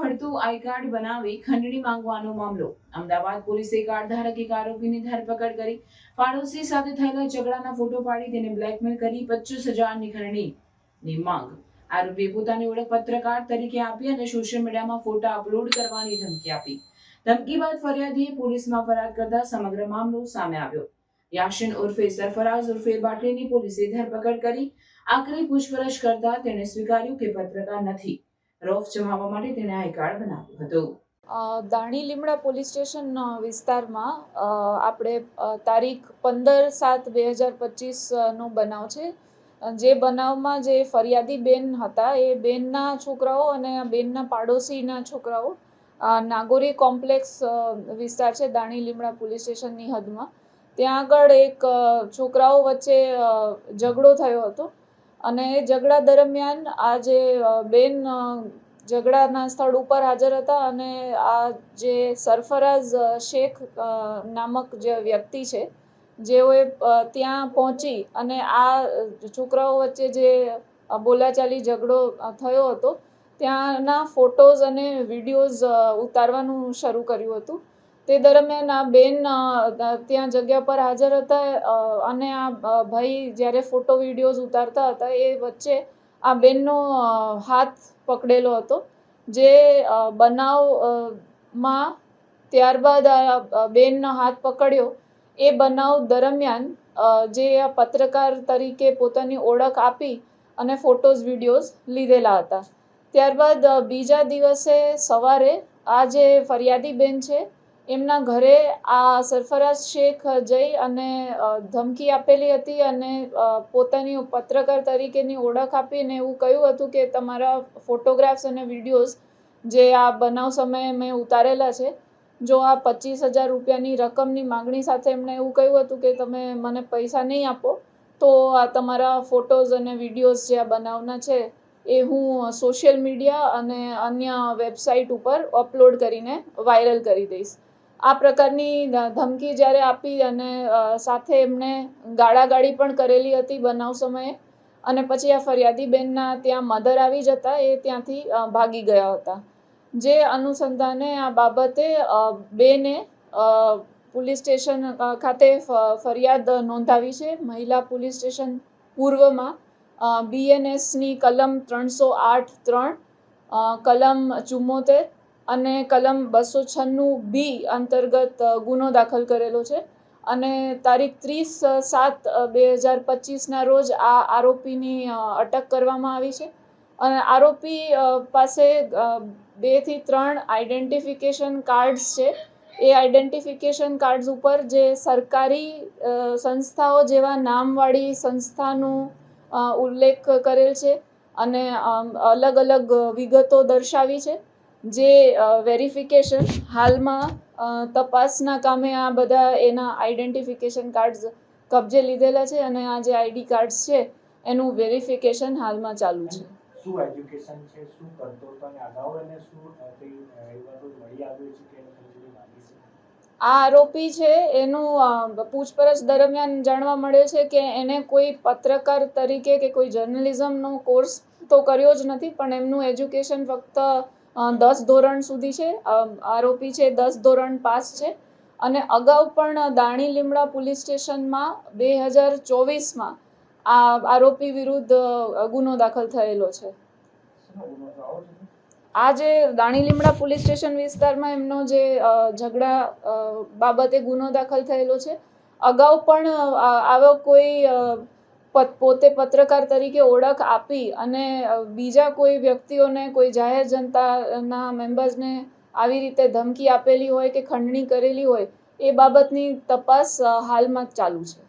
ફરતું I card બનાવી ખંડણી માંગવાનો મામલો. અમદાવાદ પોલીસે કાર્ડ ધારક એક આરોપીની ધરપકડ કરી. પાડોશી સાથે થયેલા ઝઘડાના ફોટો પાડી તેને બ્લેકમેલ કરી પચીસ હજારની ખંડણીની માંગ. આરોપીએ પોતાની ઓળખ પત્રકાર તરીકે આપી અને સોશિયલ મીડિયામાં ફોટા અપલોડ કરવાની ધમકી આપી. ધમકી બાદ ફરિયાદીએ પોલીસમાં ફરિયાદ કરતા સમગ્ર મામલો સામે આવ્યો. યાશિન ઉર્ફે સરફરાઝ ઉર્ફે બાટલીની પોલીસે ધરપકડ કરી. આખરી પૂછપરછ કરતા તેણે સ્વીકાર્યું કે પત્રકાર નથી. રોફ જમાવવા માટે તેણે આ કાર્ડ બનાવ્યું હતું. દાણી લીમડા પોલીસ સ્ટેશન વિસ્તારમાં આપણે તારીખ પંદર સાત બે હજાર પચીસનો બનાવ છે. જે બનાવમાં જે ફરિયાદી બેન હતા, એ બેનના છોકરાઓ અને બેનના પાડોશીના છોકરાઓ નાગોરી કોમ્પ્લેક્સ વિસ્તાર છે, દાણી લીમડા પોલીસ સ્ટેશનની હદમાં. ત્યાં આગળ એક છોકરાઓ વચ્ચે ઝઘડો થયો હતો. અને ઝઘડા દરમિયાન આ જે બેન ઝઘડાના સ્થળ ઉપર હાજર હતા અને આ જે સરફરાઝ શેખ નામક જે વ્યક્તિ છે, જેઓએ ત્યાં પહોંચી અને આ છોકરાઓ વચ્ચે જે બોલાચાલી ઝઘડો થયો હતો, ત્યાંના ફોટોઝ અને વિડીયોઝ ઉતારવાનું શરૂ કર્યું હતું. તે દરમિયાન આ બેન ત્યાં જગ્યા પર હાજર હતા અને આ ભાઈ જ્યારે ફોટો વિડીયોઝ ઉતારતા હતા એ વચ્ચે આ બેનનો હાથ પકડેલો હતો જે અ, બનાવ અ, માં ત્યારબાદ આ બેનનો હાથ પકડ્યો. એ બનાવ દરમિયાન જે આ પત્રકાર તરીકે પોતાની ઓળખ આપી અને ફોટોઝ વિડીયોઝ લીધેલા હતા. ત્યારબાદ બીજા દિવસે સવારે આ જે ફરિયાદી બેન છે એમના ઘરે આ સરફરાઝ શેખ જઈ અને ધમકી આપેલી હતી અને પોતાની પત્રકાર તરીકેની ઓળખ આપીને એવું કહ્યું હતું કે તમારા ફોટોગ્રાફ્સ અને વિડીયોઝ જે આ બનાવ સમયે મેં ઉતારેલા છે, જો આ પચીસ હજાર રૂપિયાની રકમની માગણી સાથે એમણે એવું કહ્યું હતું કે તમે મને પૈસા નહીં આપો, તો આ તમારા ફોટોઝ અને વિડીયોઝ જે આ બનાવના છે એ હું સોશિયલ મીડિયા અને અન્ય વેબસાઇટ ઉપર અપલોડ કરીને વાયરલ કરી દઈશ. આ પ્રકારની ધમકી જ્યારે આપી અને સાથે એમણે ગાળાગાળી પણ કરેલી હતી બનાવ સમયે અને પછી આ ફરિયાદી બેનના ત્યાં મધર આવી જતા એ ત્યાંથી ભાગી ગયા હતા. જે અનુસંધાને આ બાબતે બેને પોલીસ સ્ટેશન ખાતે ફરિયાદ નોંધાવી છે. મહિલા પોલીસ સ્ટેશન પૂર્વમાં બીએનએસની કલમ ત્રણસો આઠ ત્રણ કલમ ચુમ્મોતેર અને કલમ બસો છન્નું બી અંતર્ગત ગુનો દાખલ કરેલો છે. અને તારીખ ત્રીસ સાત બે હજાર પચીસના રોજ આ આરોપીની અટક કરવામાં આવી છે. અને આરોપી પાસે બેથી ત્રણ આઈડેન્ટિફિકેશન કાર્ડ્સ છે. એ આઈડેન્ટિફિકેશન કાર્ડ્સ ઉપર જે સરકારી સંસ્થાઓ જેવા નામવાળી સંસ્થાનું ઉલ્લેખ કરેલ છે અને અલગ અલગ વિગતો દર્શાવી છે. જે વેરિફિકેશન હાલમાં તપાસના કામે આ બધા એના આઈડેન્ટિફિકેશન કાર્ડ્સ કબજે લીધેલા છે અને આ જે આઈડી કાર્ડ્સ છે એનું વેરિફિકેશન હાલમાં ચાલુ છે. શું એજ્યુકેશન છે? શું કરતો હતો? અને અગાઉ એને શું અ, કંઈ અ, એ બધું મળી આવ્યું છે કે એને ખંજરી માંગી છે? આ આરોપી છે એનું પૂછપરછ દરમિયાન જાણવા મળે છે કે એને કોઈ પત્રકાર તરીકે કે કોઈ જર્નલિઝમનો કોર્સ તો કર્યો જ નથી પણ એમનું એજ્યુકેશન ફક્ત દસ ધોરણ સુધી છે. આરોપી છે, દસ ધોરણ પાસ છે. અને અગાઉ પણ દાણી લીમડા પોલીસ સ્ટેશનમાં બે હજાર ચોવીસમાં આ આરોપી વિરુદ્ધ ગુનો દાખલ થયેલો છે. આજે જે દાણી લીમડા પોલીસ સ્ટેશન વિસ્તારમાં એમનો જે ઝઘડા બાબતે ગુનો દાખલ થયેલો છે. અગાઉ પણ આવો કોઈ પોતે પત્રકાર તરીકે ઓળખ આપી અને બીજા કોઈ વ્યક્તિઓને, કોઈ જાહેર જનતાના મેમ્બર્સને આવી રીતે ધમકી આપેલી હોય કે ખંડણી કરેલી હોય, એ બાબતની તપાસ હાલમાં ચાલુ છે.